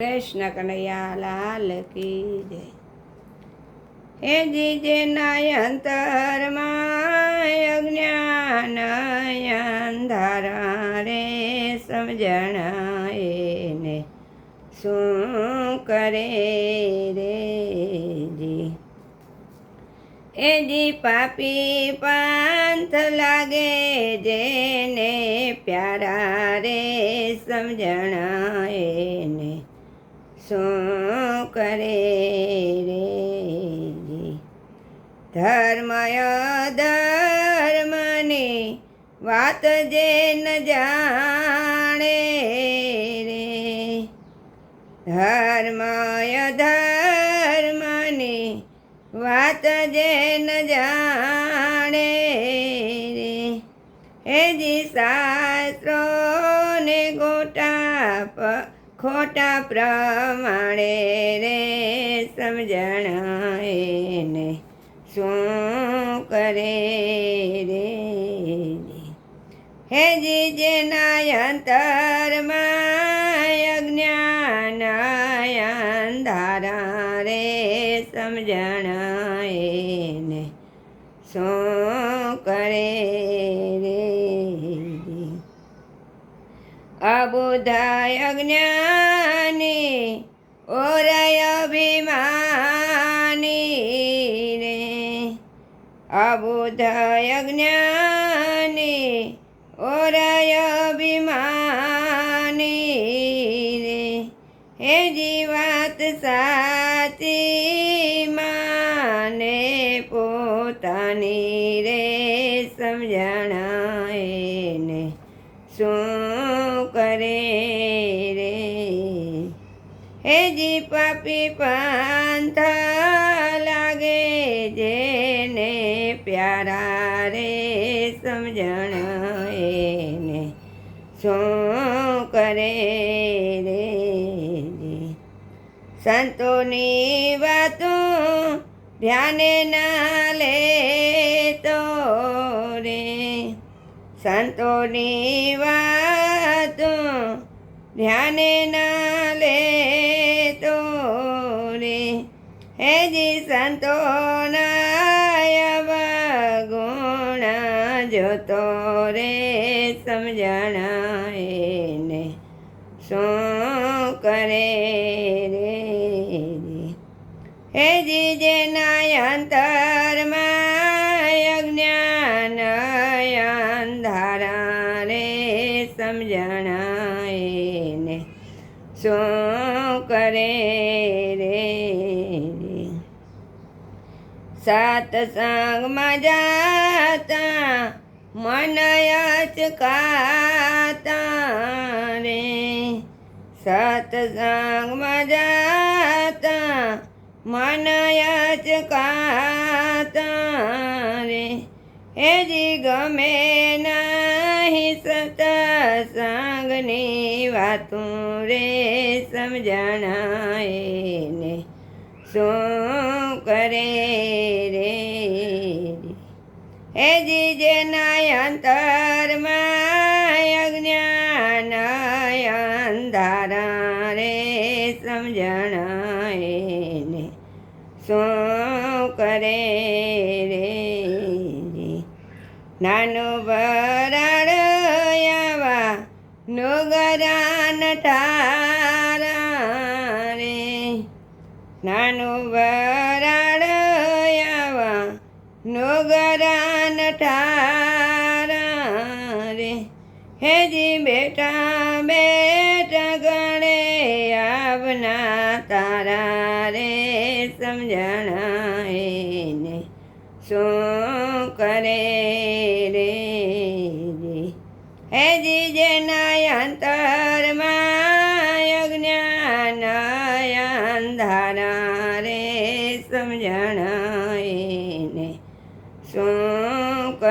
કૃષ્ણ કનૈયા લાલ કી જય હે જીજે નયંતરમાં અજ્ઞાન અંધારા રે સમજણ એને શું કરે રે જી? એ જી પાપી પાંથ લાગે જેને પ્યારા રે સમજણ શું કરે રે? ધર્મ ધર્મની વાત જે ન જાણે રે. ધર્મ ધર્મની વાત જે ન જાણે રે. હે શાસ્ત્રોને ખોટા પ્રમાણે રે સમજણાય ને. શું કરે રે હે જી જેના અંતરમાં અજ્ઞાન અંધારા રે સમજણાય ને. શું કરે રે અબુધાય જ્ઞાની ઓરય અભિમાની રે. અબુધાય જ્ઞાની ઓરય અભિમાની હે જી પાપી પાંથ લાગે, જેને પ્યારા રે સમજણ એને. શું કરે રે સંતોની વાતો ધ્યાને ના લેતો રે. સંતોની વાતો ધ્યાને ના લે હે જી સંતોનાય ગુણ જોતો રે સમજણ એને શું કરે રે હે જી જેના અંતરમાં જ્ઞાન અંધારા રે સમજણ એને શું કરે રે સત્સંગમાં જાતા મનય કાતા રે. સત્સંગમાં જાતા મનય કાતા રે. હે જી ગમે નહીં સત્સંગની વાતું રે, સમજણાય એને શું કરે રે? હે જી જેના અંતરમાં અજ્ઞાન અંધારા રે સમજણ એને શું કરે રે? નાનું બરાડ નુગરાન ઠારા રે. હેજી બેટા બેટા ગણે આવના તારા રે સમજણ એને શું કરે રે હેજી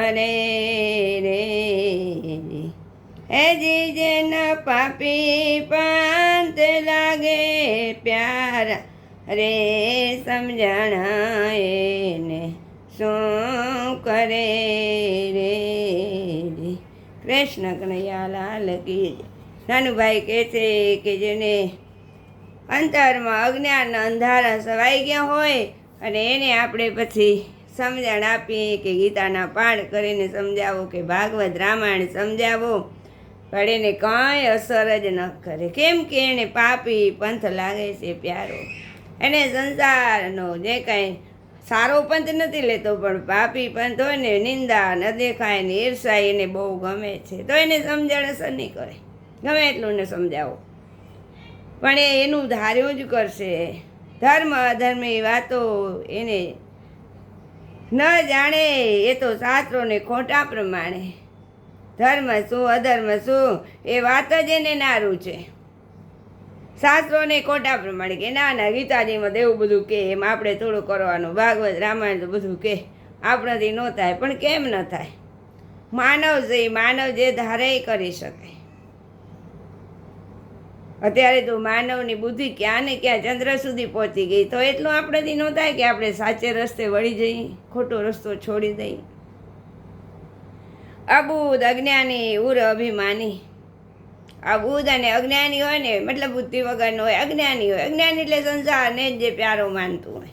કરે રે. હેજી જેના પાપી પાંત લાગે પ્યારા રે સમજણ એને શું કરે રે કૃષ્ણ કનૈયા લાલ કી નાનુભાઈ કહે છે કે જેને અંતરમાં અજ્ઞાન અંધારા સવાઈ ગયા હોય અને એને આપણે પછી સમજણ આપીએ કે ગીતાના પાઠ કરીને સમજાવો કે ભાગવત રામાયણ સમજાવો. પણ એને કાંઈ અસર જ ન કરે. કેમ કે એને પાપી પંથ લાગે છે પ્યારો. એને સંસારનો જે કાંઈ સારો પંથ નથી લેતો, પણ પાપી પંથ હોય ને નિંદા ન દેખાય ને ઈર્ષા એને બહુ ગમે છે. તો એને સમજણ અસર નહીં કરે. ગમે એટલું ને સમજાવો. પણ એ એનું ધાર્યું જ કરશે. ધર્મ અધર્મની વાતો એને ન જાણે, એ તો શાસ્ત્રોને ખોટા પ્રમાણે. ધર્મ શું, અધર્મ શું, એ વાત જ એને નારું છે. શાસ્ત્રોને ખોટા પ્રમાણે કે ના ના, ગીતાજીમાં તો એવું બધું કે, એમ આપણે થોડું કરવાનું, ભાગવત, રામાયણ તો બધું કે, આપણાથી ન થાય, પણ કેમ ન થાય? માનવ છે માનવ જે ધારે કરી શકે. અત્યારે તો માનવની બુદ્ધિ ક્યાં ને ક્યાં ચંદ્ર સુધી પહોંચી ગઈ. તો એટલું આપણાથી ન થાય કે આપણે સાચે રસ્તે વળી જઈએ ખોટો રસ્તો છોડી દઈએ અબુદ અજ્ઞાની ઉર અભિમાની. અબુદ અને અજ્ઞાની હોય ને, મતલબ બુદ્ધિ વગરનો હોય, અજ્ઞાની હોય. અજ્ઞાની એટલે સંસારને જ જે પ્યારો માનતું હોય.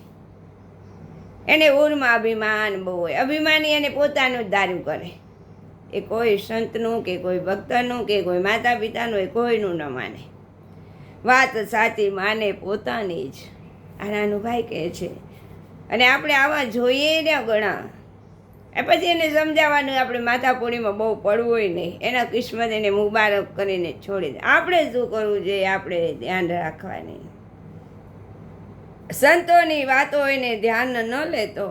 એને ઉરમાં અભિમાન બહુ હોય. અભિમાની એને પોતાનું જ ધાર્યું કરે. એ કોઈ સંતનું કે કોઈ ભક્તનું કે કોઈ માતા પિતાનું એ કોઈનું ન માને. વાત સાચી, માને પોતાની જ. આ નાનું ભાઈ કહે છે. અને આપણે આવા જોઈએ ને ઘણા એ પછી એને સમજાવવાનું, આપણે માથાપુરીમાં બહુ પડવું નહીં. એના કિસ્મત એને મુબારક કરીને છોડી દે. આપણે શું કરવું જોઈએ આપણે ધ્યાન રાખવાની. સંતોની વાતો એને ધ્યાન ન લેતો.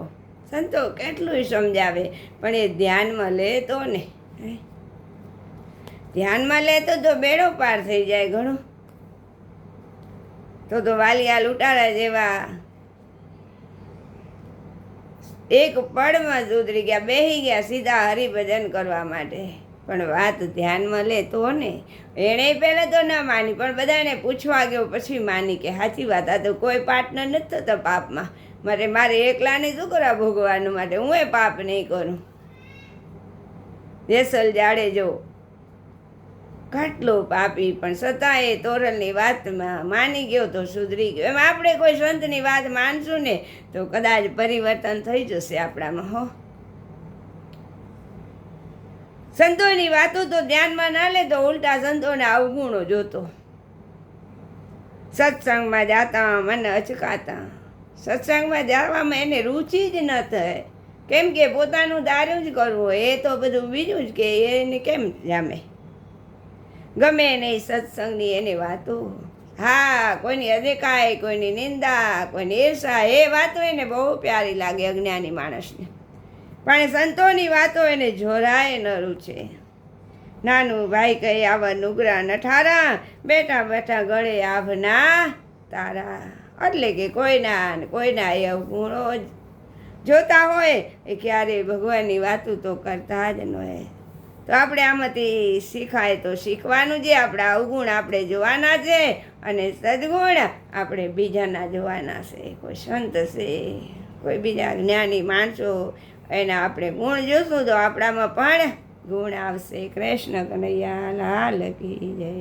સંતો કેટલું સમજાવે, પણ એ ધ્યાનમાં લેતો ને ધ્યાનમાં લે તો તો બેડો પાર થઈ જાય ઘણો. તો તો વાલિયા લૂંટાળા જેવા એક પળમાં ઉતરી ગયા, બેહી ગયા સીધા હરિભજન કરવા માટે. પણ વાત ધ્યાનમાં લે તો ને. એણે પહેલાં તો ના માની, પણ બધાને પૂછવા ગયો, પછી માની કે સાચી વાત, આ તો કોઈ પાર્ટનર નથી થતો પાપમાં. મારે મારે એકલાને શું કરવા ભોગવાનું માટે હું એ પાપ નહીં કરું. જેસલ જાડેજો કેટલો પાપી, પણ છતાં એ તોરલની વાતમાં માની ગયો તો સુધરી ગયો. એમ આપણે કોઈ સંતની વાત માનશું ને, તો કદાચ પરિવર્તન થઈ જશે આપણામાં, હો. સંતોની વાતો તો ધ્યાનમાં ના લે તો ઉલટા સંતોને અવગુણો જોતો. સત્સંગમાં જાતા મને અચકાતા. સત્સંગમાં જવામાં એને રુચિ જ ન થાય. કેમ કે પોતાનું દારૂ જ કરવું એ તો બધું બીજું જ કે એને કેમ જામે? ગમે નહીં સત્સંગની એની વાતો. હા, કોઈની અધિકાય કોઈની નિંદા, કોઈની ઈર્ષા, એ વાતો એને બહુ પ્યારી લાગે અજ્ઞાની માણસને. પણ સંતોની વાતો એને જોરાય ન રૂચે. નાનું ભાઈ કહે, આવા નુગરા નઠારા બેઠા બેઠા ગળે આભના તારા. એટલે કે કોઈના કોઈના એ અવગુણો જ જોતા હોય, એ ક્યારેય ભગવાનની વાતો તો કરતા જ ન હોય. તો આપણે આમાંથી શીખાય તો શીખવાનું છે. આપણા અવગુણ આપણે જોવાના છે અને સદગુણ આપણે બીજાના જોવાના છે. કોઈ સંત છે, કોઈ બીજા જ્ઞાની માણસો, એના આપણે ગુણ જોશું તો આપણામાં પણ ગુણ આવશે. કૃષ્ણ કનૈયા, લાલ કી જય.